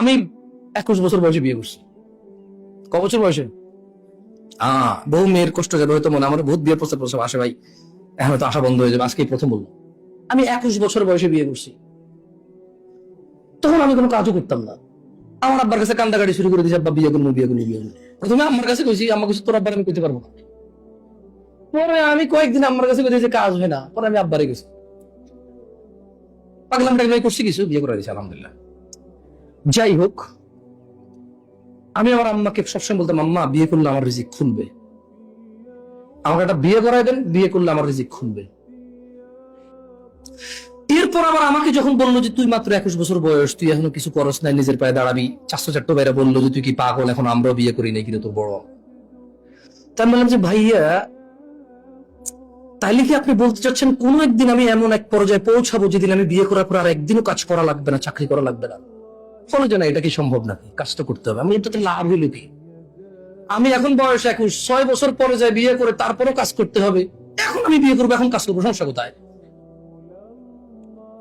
আমি একুশ বছর বয়সে বিয়ে করছি। ক বছর বয়সে? বহু মেয়ের কষ্ট যাবে হয়তো মনে আমার বহুত বিয়ের প্রস্তাব প্রস্তাব আসে ভাই। এখন হয়তো আশা বন্ধ হয়ে যাবে আজকেই প্রথম বললাম। আমি একুশ বছর বয়সে বিয়ে করছি। তখন আমি কোনো কাজও করতাম না। আমার আব্বার কাছে কান্দাকাটি শুরু করে দিয়েছে আব্বা বিয়ে করব বিয়ে করব বিয়ে করব। প্রথমে আমার কাছে কইছি আমার কাছে তোর আব্বার আমি করতে পারব না। পরে আমি কয়েকদিন আমার কাছে কইছি যে কাজ হয় না। পরে আমি আব্বারে গেছি পাগলাম টাগলাই করছি কিছু? বিয়ে করে দিয়েছি আলহামদুলিল্লাহ। যাই হোক, আমি আমার আম্মাকে সবসময় বলতাম, আম্মা, বিয়ে করলে আমার রিজিক খুলবে। আমাকে একটা বিয়ে করাই দেন, বিয়ে করলে আমার রিজিক খুলবে। এরপর আবার আমাকে যখন বলল যে, তুই মাত্র একুশ বছর বয়স, তুই এখনও কিছু করস নাই, নিজের পায়ে দাঁড়াবি। চারশো চারটো বাইরে বলল যে, তুই কি পাগল? এখন আমরাও বিয়ে করি নাই কিন্তু তোর বড়? তাই বললাম যে, ভাইয়া, তাইলে কি আপনি বলতে চাচ্ছেন, কোন একদিন আমি এমন এক পর্যায়ে পৌঁছাবো, যেদিন আমি বিয়ে করার পর আর একদিনও কাজ করা লাগবে না, চাকরি করা লাগবে না? বলে যে না, এটা কি সম্ভব নাকি? কাজটা করতে হবে। আমি এটাতে লাভ হইল কি আমি এখন বয়স একুশ, ছয় বছর পরে যাই বিয়ে করে, তারপরও কাজ করতে হবে। এখন আমি বিয়ে করব, এখন কাজ করব, সমস্যা কোথায়?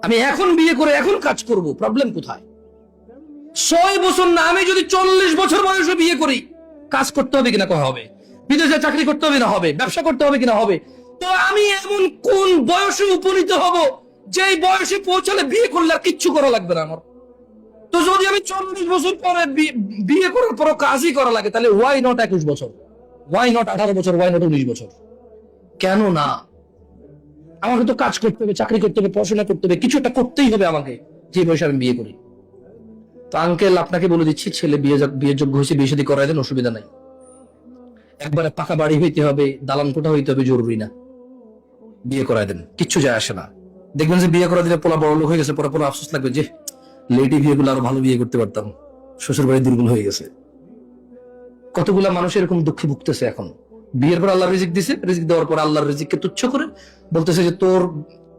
আমি এখন বিয়ে করে, এখন কাজ করব প্রবলেম কোথায়? ছয় বছর না, আমি যদি চল্লিশ বছর বয়সে বিয়ে করি, কাজ করতে হবে কিনা কয়া হবে? বিদেশে চাকরি করতে হবে না হবে? ব্যবসা করতে হবে কিনা হবে? তো আমি এমন কোন বয়সে উপনীত হব, যেই বয়সে পৌঁছালে বিয়ে করলে আর কিচ্ছু করা লাগবে না আমার। তো যদি আমি চল্লিশ বছর পরে বিয়ে করার পরও কাজই করা লাগে, তাহলে ওয়াই নট একুশ বছর? ওয়াই নট আঠারো বছর? ওয়াই নট উনিশ বছর? কেন না? আমাকে তো কাজ করতে হবে, চাকরি করতে হবে, পড়াশোনা করতে হবে, কিছু একটা করতেই হবে আমাকে, যে বয়সে আমি বিয়ে করি। তো আঙ্কেল আপনাকে বলে দিচ্ছি, ছেলে বিয়ে বিয়ের যোগ্য হয়েছে, বিয়ে শাদী করাই দেন, অসুবিধা নাই। একবারে পাকা বাড়ি হইতে হবে, দালান কোঠা হইতে হবে, জরুরি না। বিয়ে করাই দেন, কিচ্ছু যায় আসে না। দেখবেন যে বিয়ে করা দিলে পোলা বড় লোক হয়ে গেছে পরে পরে আফসোস লাগবে, যে লেটি বিয়ে গুলো আরও ভালো বিয়ে করতে পারতাম। শ্বশুর বাড়ি দুর্বল হয়ে গেছে। কতগুলা মানুষ এরকম দুঃখে ভুগতেছে এখন? বিয়ের পর আল্লাহ রিজিক দিছে, রিজিক দেওয়ার পর আল্লাহর রিজিককে তুচ্ছ করে বলতেছে যে, তোর,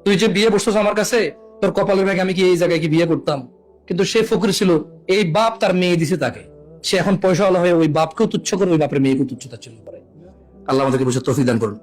তুই যে বিয়ে বসছিস আমার কাছে, তোর কপালের ব্যাগে আমি কি এই জায়গায় কি বিয়ে করতাম? কিন্তু সে ফকির ছিল, এই বাপ তার মেয়ে দিছে তাকে। সে এখন পয়সাওয়ালা হয়ে ওই বাপকেও তুচ্ছ করে, ওই বাপের মেয়েকেও তুচ্ছ তাচ্ছিল্য করে। আল্লাহ আমাদেরকে বুঝে তফিক দান করুন।